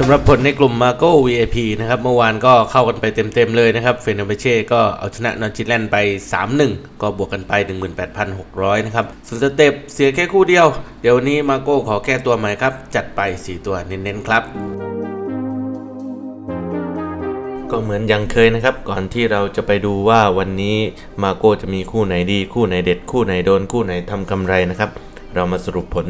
สำหรับผลในกลุ่มมาโก VIP นะครับเมื่อวานก็เข้ากันไปเต็มๆเลยนะครับเฟนเบเช่ก็เอาชนะนอร์จิแลนด์ไป 3-1 ก็บวกกันไป 18,600 นะครับส่วนสเต็ปเสียแค่คู่เดียว เดี๋ยวนี้มาโก้ขอแก้ตัวใหม่ครับ จัดไป 4 ตัวเน้นๆครับก็เหมือนยังเคยนะครับ ก่อนที่เราจะไปดูว่าวันนี้มาโก้จะมีคู่ไหนดี คู่ไหนเด็ด คู่ไหนโดน คู่ไหนทำกำไรนะครับ เรามาสรุปผล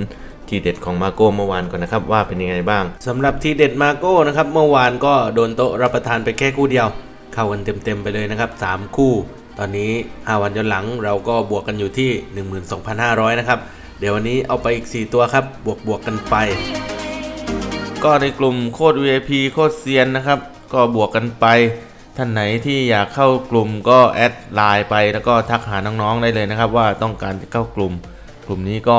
ทีเด็ดของมาโก้เมื่อวานก่อนนะครับว่าเป็นยังไงบ้างสำหรับทีเด็ดมาโก้นะครับเมื่อวานก็โดนโต๊ะรับประทานไปแค่คู่เดียว เข้ากันเต็มๆไปเลยนะครับ 3 คู่ ตอนนี้ 5 วันย้อนหลังเราก็บวกกันอยู่ที่ 12,500 นะครับ เดี๋ยววันนี้เอาไปอีก 4 ตัวครับ บวกบวกกันไป ก็ในกลุ่มโคตร VIP โคตรเซียนนะครับ ก็บวกกันไปท่านไหนที่อยากเข้ากลุ่มก็แอดไลน์ไปแล้วก็ทักหาน้องๆได้เลยนะครับ ว่าต้องการจะเข้ากลุ่ม กลุ่มนี้ก็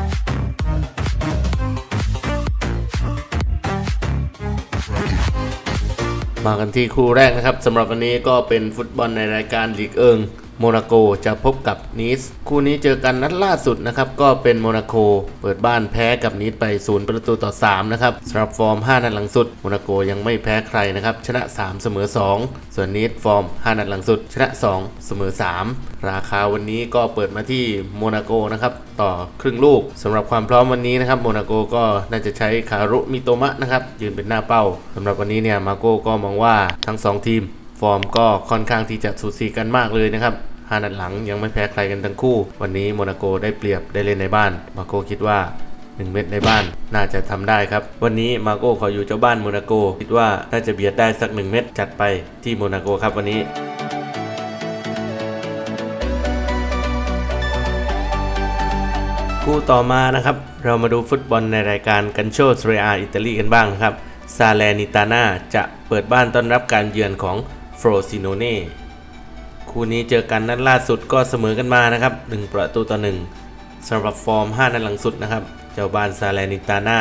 มากันที่คู่แรกนะครับสำหรับวันนี้ก็เป็นฟุตบอลในรายการลีกเอิง โมนาโกจะพบกับนีสคู่นี้เจอกันนัดล่าสุดนะครับก็เป็นโมนาโกเปิดบ้านแพ้กับนีสไป 0 ประตูต่อ 3 นะครับสำหรับฟอร์ม 5 นัดหลังสุดโมนาโกยังไม่แพ้ใครนะครับชนะ 3 เสมอ 2 ส่วนนีสฟอร์ม 5 นัดหลังสุด ชนะ 2 เสมอ 3 ราคาวันนี้ก็เปิดมาที่โมนาโกนะครับต่อครึ่งลูกสำหรับความพร้อมวันนี้นะครับโมนาโกก็น่าจะใช้คารุมิโตมะนะครับยืนเป็นหน้าเป้าสำหรับวันนี้เนี่ยมาโกก็มองว่าทั้งสองทีม ฟอร์มก็ค่อนข้างที่จะสูสีกันมากเลยนะครับ ห้านัดหลังยังไม่แพ้ใครกันทั้งคู่ วันนี้โมนาโกได้เปรียบได้เล่นในบ้าน มาโกคิดว่า 1 เม็ดในบ้าน น่าจะทำได้ครับ วันนี้มาโกขออยู่เจ้าบ้านโมนาโก คิดว่าน่าจะเบียดได้สัก 1 เม็ดจัดไปที่โมนาโกครับวันนี้คู่ต่อมานะครับ เรามาดูฟุตบอลในรายการกันโชสเรียอิตาลีกันบ้างนะครับ ซาเลนิตาน่าจะเปิดบ้านต้อนรับการเยือนของฟรอซิโนเน่ คู่นี้เจอกันนัดล่าสุดก็เสมอกันมานะครับ 1 ประตูต่อ 1สำหรับฟอร์ม 5 นัดหลังสุดนะครับ เจ้าบ้านซาเลนิตาน่า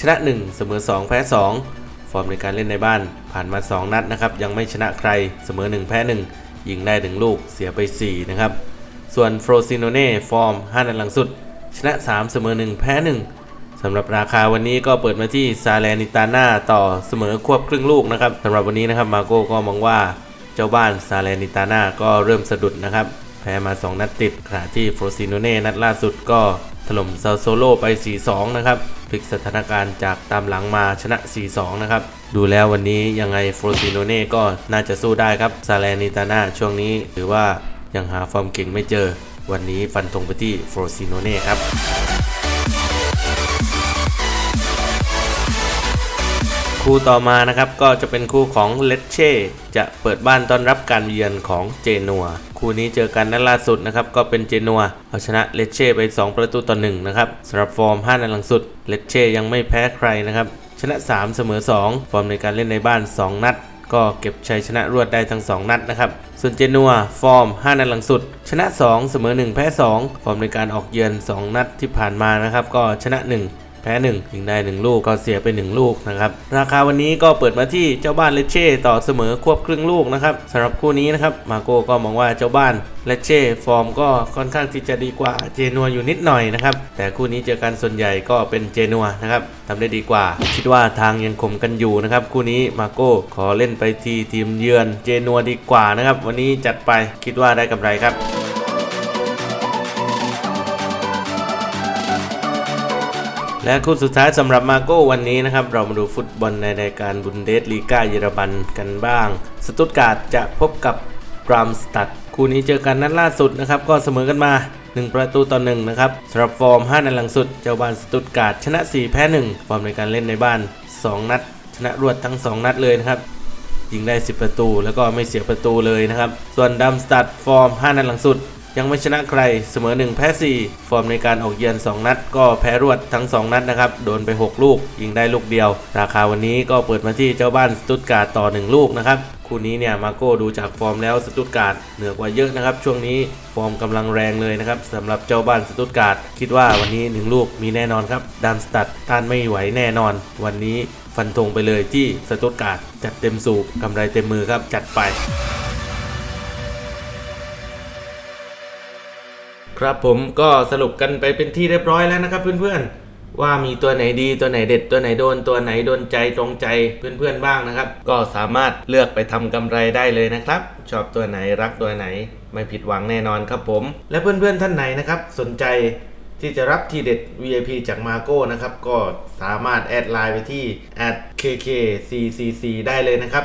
ชนะ 1 เสมอ 2 แพ้ 2 ฟอร์มในการเล่นในบ้านผ่านมา 2 นัดนะครับ ยังไม่ชนะใครเสมอ 1 แพ้ 1 ยิงได้ 1 ลูกเสียไป 4 นะครับ ส่วนฟรอซิโนเน่ฟอร์ม 5 นัดหลังสุด ชนะ 3 เสมอ 1 แพ้ 1สำหรับราคาวันนี้ก็เปิดมาที่ซาเลนิตาน่าต่อเสมอควบครึ่งลูกนะครับสำหรับวันนี้นะครับมาโก้ก็มองว่า เจ้าบ้านซาเลนิตาน่าก็เริ่มสะดุดนะครับ แพ้มา 2 นัดติดขณะที่โฟรซิโนเน่นัดล่าสุดก็ถล่มซาโซโลไป 4-2 นะครับพลิกสถานการณ์จากตามหลังมาชนะ 4-2 นะครับ ดูแล้ววันนี้ยังไงโฟรซิโนเน่ก็น่าจะสู้ได้ครับซาเลนิตาน่าช่วงนี้ถือว่ายังหาฟอร์มเก่งไม่เจอ วันนี้ฟันธงไปที่โฟรซิโนเน่ครับ คู่ต่อมานะครับก็จะเป็นคู่ของเลตเช่จะเปิดบ้านต้อนรับการเยือนของเจนัว คู่นี้เจอกันนัดล่าสุดนะครับก็เป็นเจนัวเอาชนะเลตเช่ไป 2 ประตูต่อ1นะครับสำหรับฟอร์ม 5นัดหลังสุดเลตเช่ยังไม่แพ้ใครนะครับชนะ 3 เสมอ 2 ฟอร์มในการเล่นในบ้าน 2 นัด ก็เก็บชัยชนะรวดได้ทั้ง 2 นัดนะครับส่วนเจนัวฟอร์ม 5 นัดหลังสุด ชนะ 2 เสมอ 1 แพ้ 2 ฟอร์มในการออกเยือน 2 นัดที่ผ่านมานะครับก็ชนะ 1 แพ้ 1 ยิงได้ 1 ลูกก็เสียไป 1 ลูกนะครับ ราคาวันนี้ก็เปิดมาที่เจ้าบ้านเลเช่ต่อเสมอควบครึ่งลูกนะครับสำหรับคู่นี้นะครับมาโก้ก็มองว่าเจ้าบ้านเลเช่ฟอร์มก็ค่อนข้างที่จะดีกว่าเจนัวอยู่นิดหน่อยนะครับแต่คู่นี้เจอกันส่วนใหญ่ก็เป็นเจนัวนะครับทำได้ดีกว่า คิดว่าทางยังคมกันอยู่นะครับคู่นี้มาโก้ขอเล่นไปทีทีมเยือนเจนัวดีกว่านะครับวันนี้จัดไปคิดว่าได้กำไรครับ และคู่สุดท้ายสำหรับมาโก้วันนี้นะครับ เรามาดูฟุตบอลในรายการบุนเดสลีกาเยอรมันกันบ้าง สตุตการ์ดจะพบกับรามสตัดคู่นี้เจอกันนัดล่าสุดนะครับ ก็เสมอกันมา 1 ประตูต่อ1นะครับสำหรับฟอร์ม 5 นัดหลังสุด เจ้าบ้านสตุตการ์ดชนะ 4 แพ้ 1 ฟอร์มในการเล่นในบ้าน 2 นัด ชนะรวดทั้ง 2 นัดเลยนะครับยิงได้ 10 ประตู แล้วก็ไม่เสียประตูเลยนะครับส่วนดัมสตัดฟอร์ม 5 นัดหลังสุด ยังไม่ชนะใครเสมอ 1 แพ้ 4 ฟอร์มในการออกเยือน 2 นัด ก็แพ้รวดทั้ง 2 นัดนะครับ โดนไป 6 ลูก ยิงได้ลูกเดียว ราคาวันนี้ก็เปิดมาที่เจ้าบ้านสตุตการ์ดต่อ 1 ลูกนะครับ คู่นี้เนี่ยมาโก้ดูจากฟอร์มแล้วสตุตการ์ดเหนือกว่าเยอะนะครับ ช่วงนี้ฟอร์มกำลังแรงเลยนะครับสำหรับเจ้าบ้านสตุตการ์ดคิดว่าวันนี้ 1 ลูกมีแน่นอนครับดัมสตัดต้านไม่ไหวแน่นอน วันนี้ฟันธงไปเลยที่สตุตการ์ดจัดเต็มสูบกำไรเต็มมือครับจัดไป ครับผมก็สรุปกันไปเป็นที่เรียบร้อยแล้วนะครับเพื่อนๆ ว่ามีตัวไหนดีตัวไหนเด็ดตัวไหนโดนตัวไหนโดนใจตรงใจเพื่อนๆบ้างนะครับ ก็สามารถเลือกไปทำกำไรได้เลยนะครับ ชอบตัวไหนรักตัวไหน ไม่ผิดหวังแน่นอนครับผม และเพื่อนๆท่านไหนนะครับ สนใจที่จะรับทีเด็ด VIP จากมาโก้นะครับ ก็สามารถแอดไลน์ไปที่ @kkccc ได้เลยนะครับ